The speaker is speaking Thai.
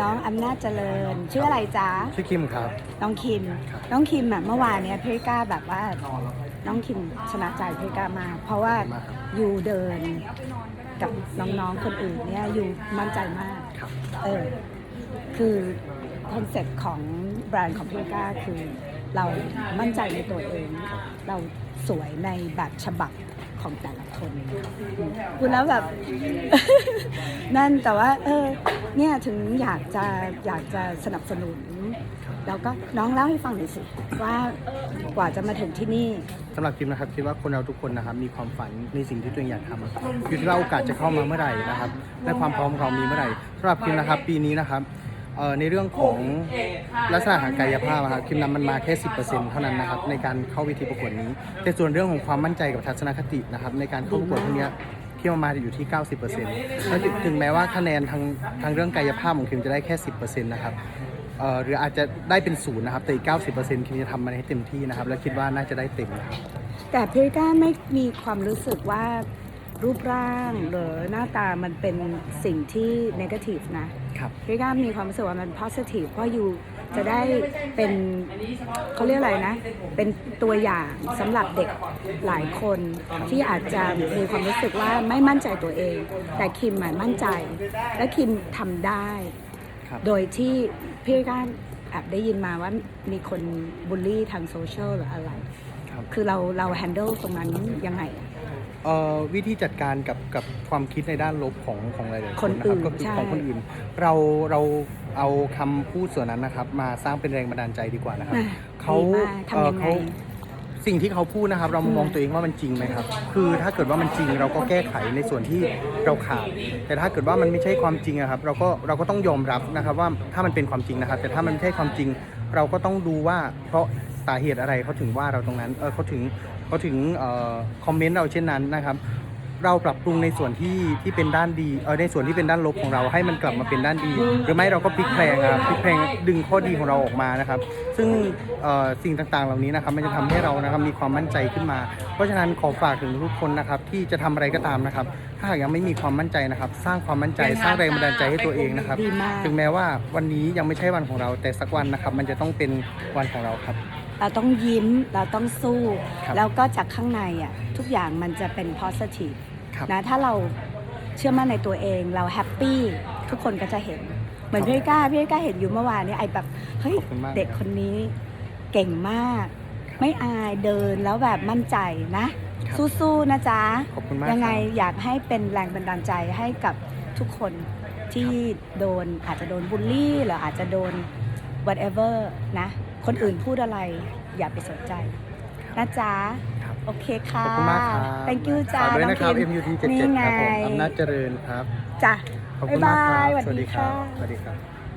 น้องอำนาจเจริญ ชื่ออะไรจ๊ะ ชื่อคิมครับ น้องคิมครับน้องคิมอะเมื่อวานเนี้ยพี่ก้าแบบว่า น้องคิมชนะใจพี่ก้ามากเพราะว่าขอบคุณมากครับอยู่เดินกับน้องๆคนอื่นเนี่ยอยู่มั่นใจมากครับเออ คือคอนเซ็ปต์ของแบรนด์ของพี่ก้าคือ เรามั่นใจในตัวเอง เราสวยในแบบฉบับของแต่ละคนพูดแล้วแบบ นั่นแต่ว่า เออ เนี่ยถึงอยากจะอยากจะสนับสนุน แล้วก็น้องเล่าให้ฟังหน่อยสิว่ากว่าจะมาถึงที่นี่สำหรับคิมนะครับคิดว่าคนเราทุกคนนะครับมีความฝันในสิ่งที่ตัวเองอยากทำอยู่ที่ว่าโอกาสจะเข้ามาเมื่อไหร่นะครับและความพร้อมของเรามีเมื่อไหร่สำหรับคิมนะครับ ปีนี้นะครับ เอ่อในเรื่องของลักษณะทางกายภาพอะครับคิมนำมันมาแค่ 10%เท่านั้นนะครับในการเข้าเวิธีประกวดนี้ แต่ส่วนเรื่องของความมั่นใจกับทัศนคตินะครับในการเข้าประกวดพวกเนี้ยคิดว่ามาอยู่ที่ 90%แล้วถึงแม้ว่าคะแนนทางทางเรื่องกายภาพของคิมจะได้แค่ 10%นะครับเอ่อหรืออาจจะได้เป็นศูนย์นะครับแต่อีก90%คิมจะทำมันให้เต็มที่นะครับและคิดว่าน่าจะได้เต็มนะครับ แต่เพี่ก้าไม่มีความรู้สึกว่ารูปร่างหรือหน้าตามันเป็นสิ่งที่นกาทีฟนะ ครับพี่ก้ามีความรู้สึกว่ามัน positive เพราะอยู่จะได้เป็นเขาเรียกอะไรนะ เป็นตัวอย่างสำหรับเด็กหลายคนที่อาจจะมีความรู้สึกว่าไม่มั่นใจตัวเอง แต่คิมหมายมั่นใจ และคิมทำได้ ครับโดยที่พี่ก้าแอบได้ยินมาว่ามีคนบูลลี่ทางโซเชียลหรืออะไร ครับ คือเราเรา handle ตรงนั้นยังไงอะ เอ่อวิธีจัดการกับกับความคิดในด้านลบของของหลายๆคคนนนะอื่ครับนก็คือใช่ ของคนอื่น เราเราเอาคำพูดส่วนนั้นนะครับ มาสร้างเป็นแรงบันดาลใจดีกว่านะครับอะเขาดีมากเอ่ทำอยังไงเขา สิ่งที่เขาพูดนะครับ เรามามองอืมตัวเองว่ามันจริงไหมครับ คือถ้าเกิดว่ามันจริงเราก็แก้ไขในส่วนที่เราขาด แต่ถ้าเกิดว่ามันไม่ใช่ความจริงอะครับ เราก็เราก็ต้องยอมรับนะครับว่าถ้ามันเป็นความจริงนะครับ แต่ถ้ามันไม่ใช่ความจริง เราก็ต้องดูว่าเพราะ สาเหตุอะไรเขาถึงว่าเราตรงนั้นเออเขาถึงเขาถึงเอ่อคอมเมนต์เราเช่นนั้นนะครับ เราปรับปรุงในส่วนที่ที่เป็นด้านดีเออในส่วนที่เป็นด้านลบของเราให้มันกลับมาเป็นด้านดี หรือไม่เราก็พลิกแพลงครับพลิกแพลงดึงข้อดีของเราออกมานะครับ ซึ่งเอ่อสิ่งต่างๆเหล่านี้นะครับมันจะทำให้เรานะครับมีความมั่นใจขึ้นมา เพราะฉะนั้นขอฝากถึงทุกคนนะครับที่จะทำอะไรก็ตามนะครับ ถ้าหากยังไม่มีความมั่นใจนะครับ สร้างความมั่นใจสร้างแรงบันดาลใจให้ตัวเองนะครับดีมากถึงแม้ว่าวันนี้ยังไม่ใช่วันของเราแต่สักวันนะครับ มันจะต้องเป็นวันของเราครับ เราต้องยิ้มเราต้องสู้ ครับแล้วก็จากข้างในอะทุกอย่างมันจะเป็น positive ครับนะถ้าเราเชื่อมั่นในตัวเองเราแฮปปี้ทุกคนก็จะเห็น เหมือนครับพี่ก้าพี่ก้าเห็นอยู่เมื่อวานนี้ไอแบบเฮ้ยขอบคุณมาก เด็กคนนี้เก่งมาก ไม่อายเดินแล้วแบบมั่นใจนะ ครับสู้ๆนะจ๊ะ ขอบคุณมากยังไงครับ อยากให้เป็นแรงบันดาลใจให้กับทุกคนที่โดนอาจจะโดนบูลลี่หรืออาจจะโดน whatever นะ คนอื่นพูดอะไรอย่าไปสนใจ นะจ๊ะ ครับ โอเคค่ะ ขอบคุณมากครับ thank you จ้าฝากด้วยน้องนะครับ พิม MUT นี่77ไงครับผมอำนาจเจริญครับ จ้ะขอบคุณมากครับบ๊ายบายสวัสดีครับสวัสดีค่ะสวัสดีครับ